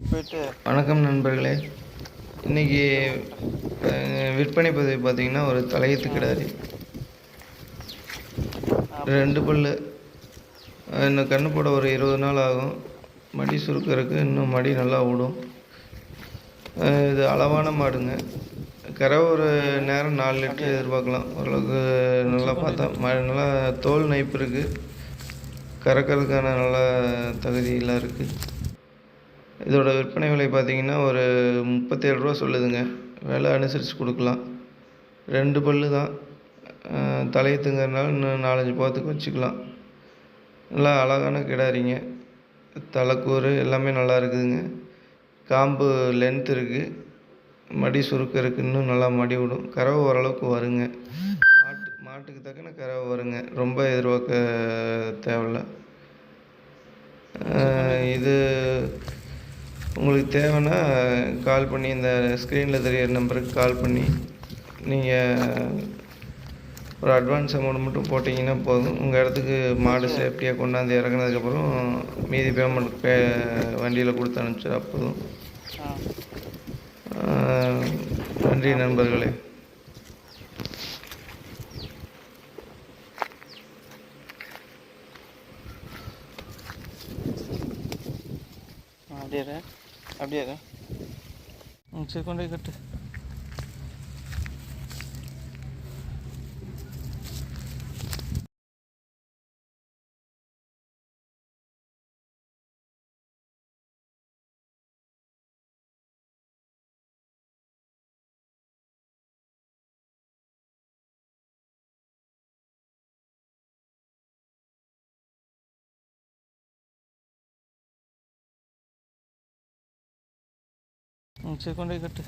வணக்கம் நண்பர்களே. இன்றைக்கி விற்பனை பதிவு பார்த்தீங்கன்னா ஒரு தலையத்து கிடாரி. ரெண்டு அஹ் இன்னும் கண்ணு போட ஒரு இருபது நாள் ஆகும். மடி சுருக்கறதுக்கு இன்னும் மடி நல்லா விடும் இது அளவான மாடுங்க. கரை ஒரு நேரம் நாலு லிட்டர் எதிர்பார்க்கலாம். ஓரளவுக்கு நல்லா பார்த்தா ம நல்லா தோல் நைப்பு இருக்குது கறக்கிறதுக்கான நல்ல தகுதியெல்லாம் இருக்குது இதோட விற்பனை விலை பார்த்தீங்கன்னா ஒரு முப்பத்தேழு ரூபா சொல்லுதுங்க. விலை அனுசரித்து கொடுக்கலாம். ரெண்டு பல்லு தான். அஹ் தலையத்துங்கிறதுனால இன்னும் நாலஞ்சு போகிறதுக்கு வச்சுக்கலாம். நல்லா அழகான கிடாரிங்க. தலைக்கூறு எல்லாமே நல்லா இருக்குதுங்க. காம்பு லென்த் இருக்குது மடி சுருக்கம் இருக்குது இன்னும் நல்லா மடி விடும். கறவை ஓரளவுக்கு வருங்க. மாட்டு மாட்டுக்கு தக்கன கறவை வருங்க. ரொம்ப எதிர்பார்க்க தேவையில்ல. இது உங்களுக்கு தேவைன்னா கால் பண்ணி இந்த ஸ்க்ரீனில் தெரியிற நம்பருக்கு கால் பண்ணி நீங்கள் ஒரு அட்வான்ஸ் அமௌண்ட் மட்டும் போட்டிங்கன்னா போதும். உங்கள் இடத்துக்கு மாடு சேஃப்டியாக கொண்டாந்து இறக்குனதுக்கப்புறம் மீதி பேமெண்ட் பே வண்டியில் கொடுத்து அனுப்பிச்சிடா போதும். நன்றி நண்பர்களே. அப்படியே அப்படியே ம் சரி கொண்டு போய் கட்டு. ம் சரி கொண்டு போய் கட்டு